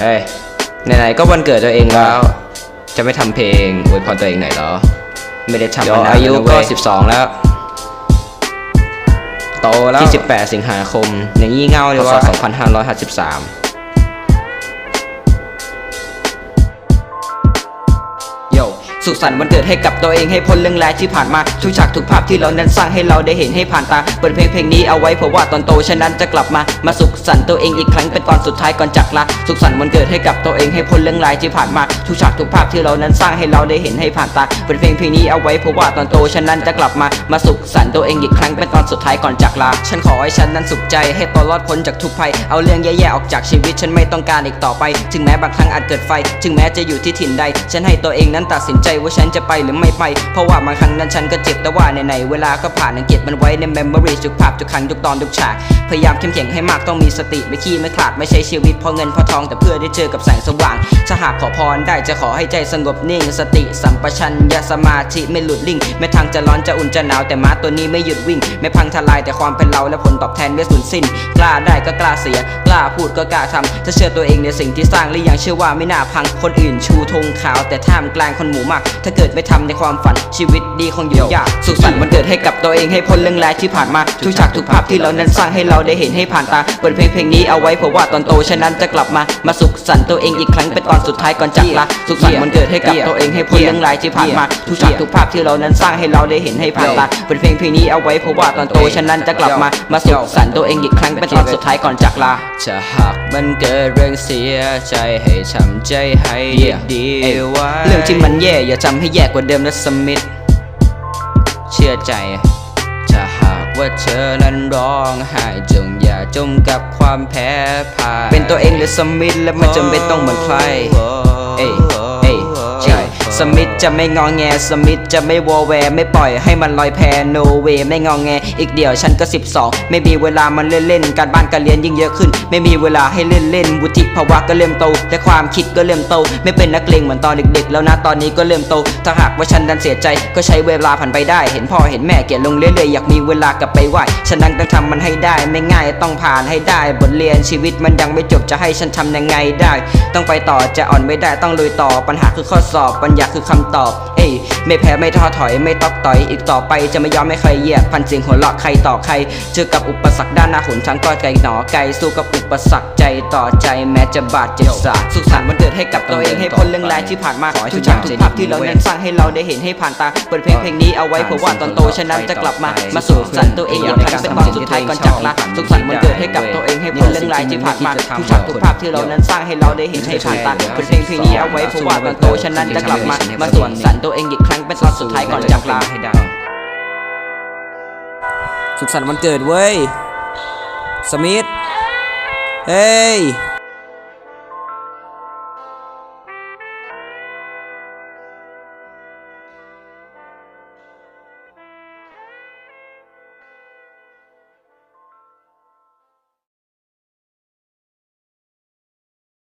เฮ้ยไหนๆก็วันเกิดตัวเองแล้ว จะไม่ทำเพลงอวยพรตัวเองหน่อยเหรอ ไม่ได้ทำเดี๋ยวมานานอายุแล้วนะก็เว้ย12 แล้ว โตแล้ว ที่ 18 สิงหาคมอย่างยี่เง่าเลยพศว่า 2553 สุขสันต์วันเกิดให้กับตัวเองให้พ้นเรื่องร้ายที่ผ่านมาทุกฉากทุกภาพที่เรานั้นสร้างให้เราได้เห็นให้ผ่านตาเปิดเพลงเพลงนี้เอาไว้เพราะว่าตอนโตฉะนั้นจะกลับมามาสุขสันต์ตัวเองอีกครั้งเป็นตอนสุดท้ายก่อนจากลาสุขสันต์วันเกิดให้กับตัวเองให้พ้นเรื่องร้ายที่ผ่านมาทุกฉากทุกภาพที่เรานั้นสร้างให้เราได้เห็นให้ผ่านตาเปิดเพลงเพลงนี้เอาไว้เพราะว่าตอนโตฉะนั้นจะกลับมามาสุขสันต์ตัวเองอีกครั้งเป็นตอนสุดท้ายก่อนจากลาฉันขอให้ฉันนั้นสุขใจให้ตัวรอดพ้นจากทุกภัยเอาเรื่องแย่ๆออกจากชีวิตฉันไม่ต้องการอีกต่อไป ถึงแม้บางครั้งอาจเกิดไฟ ถึงแม้จะอยู่ที่ถิ่นใด ฉันให้ตัวเองนั้นตัดสินใจว่าฉันจะไปหรือไม่ไป เพราะว่าบางครั้งนั้นฉันก็เจ็บแต่ว่าในๆเวลาก็ผ่านยังเก็บมันไว้ใน memory ทุกภาพทุกครั้งทุกตอนทุกฉาก พยายามเข้มแข็งให้มากต้องมีสติไม่ขี้ไม่ขลาดไม่ใช่ชีวิตเพราะเงินเพราะทองแต่เพื่อได้เจอกับแสงสว่าง ถ้าหากขอพรได้จะขอให้ใจสงบนิ่ง สติสัมปชัญญะสมาธิไม่หลุดลิ่งไม่ทางจะร้อนจะอุ่นจะหนาวแต่ม้าตัวนี้ไม่หยุดวิ่ง ไม่พังทลายแต่ความเป็นเราและผลตอบแทนไม่สูญสิ้น กล้าได้ก็กล้าเสีย กล้าพูดก็กล้าทำถ้าเชื่อตัวเองในสิ่งที่สร้างและยังเชื่อว่าไม่น่าพังคนอื่นชูธงขาวแต่ท่ามกลางคนหมู่มากถ้าเกิดไม่ทำในความฝันชีวิตดีคงอยู่ยาก สุขสันต์วันเกิดให้กับตัวเองให้พ้นเรื่องร้ายที่ผ่านมาทุกฉากทุกภาพที่เรานั้นสร้างให้เราได้เห็นให้ผ่านตาเปิดเพลงเพลงนี้เอาไว้เพราะว่าตอนโตฉะนั้นจะกลับมามาสุขสันต์ตัวเองอีกครั้งเป็นตอนสุดท้ายก่อนจากลาสุขสันต์วันเกิดให้กับตัวเองให้พ้นเรื่องร้ายที่ผ่านมาทุกฉากทุกภาพที่เรานั้นสร้างให้เราได้เห็นให้ผ่านตาเปิดเพลงเพลงนี้เอาไว้เพราะว่าตอนโตฉะนั้นจะกลับมามาสุขสันต์ตัวเองอีกครั้งเป็นตอนสุดท้ายก่อนจากลาจะหากมันเกิดเรื่องเสียใจให้ช้ำใจให้ดีไว้เรื่องที่มันแย่อย่าจำให้แย่กว่าเดิมนะสมิธเชื่อใจ ถ้าหากว่าเธอนั้นร้องไห้จงอย่าจมกับความแพ้พ่ายเป็นตัวเองหรือสมิธและไม่จำเป็นต้องเหมือนใครเอ้ยเอ้ยใช่ สมิธจะไม่งอแงสมิธจะไม่วอแวร์ไม่ปล่อยให้มันลอยแพโนเวไม่งอแง อีกเดียวฉันก็ 12 ไม่มีเวลามันเล่นเล่นการบ้านการเรียนยิ่งเยอะขึ้น ไม่มีเวลาให้เล่นเล่นวุฒิภาวะก็เริ่มโตแต่ความคิดก็เริ่มโต ไม่เป็นนักเลงเหมือนตอนเด็กๆ แล้วนะตอนนี้ก็เริ่มโต ถ้าหากว่าฉันดันเสียใจก็ใช้เวลาผ่านไปได้ เห็นพ่อเห็นแม่เกลียดลงเรื่อยๆอยากมีเวลากลับไปไหวฉันนั้นต้องทำมันให้ได้ไม่ง่ายต้องผ่านให้ได้บทเรียนชีวิตมันยังไม่จบจะให้ฉันทำยังไงได้ ต้องไปต่อจะอ่อนไม่ได้ต้องลุยต่อปัญหาคือข้อสอบปัญญากคือคำตอบ ไม่แพ้ไม่ท้อถอยไม่ตอกต่อยอีกต่อไปจะไม่ยอมให้ใครเหยียบพันเสียงหัวเราะใครต่อใครเจอกับอุปสรรคด้านหน้าหนทางก็ไกลหนอไกลสู้กับอุปสรรคใจต่อใจแม้จะบาดเจ็บสาหัสสุขสันต์วันเกิดให้กับตัวเองให้พ้นเรื่องร้ายที่ผ่านมาทุกฉากทุกภาพที่เรานั้นสร้างให้เราได้เห็นให้ผ่านตาเปิดเพลงเพลงนี้เอาไว้เพราะว่าตอนโตฉะนั้นจะกลับมามาสุขสันต์ตัวเองอีกครั้งเป็นตอนสุดท้ายก่อนจากลาสุขสันต์วันเกิดให้กับตัวเองให้พ้นเรื่องร้ายที่ผ่านมาทุกฉากทุกภาพที่เรานั้นสร้างให้เราได้เห็นให้ผ่านตาเปิดเพลงเพลงนี้เอาไว้เพราะว่าตอนโตฉะนั้นจะกลับมามาสุขสันต์ตัวเองอีกครั้งเป็นตอนสุดท้ายก่อนจากลาให้ได้สุขสันต์วันเกิดเว้ย สมิธ เฮ้ย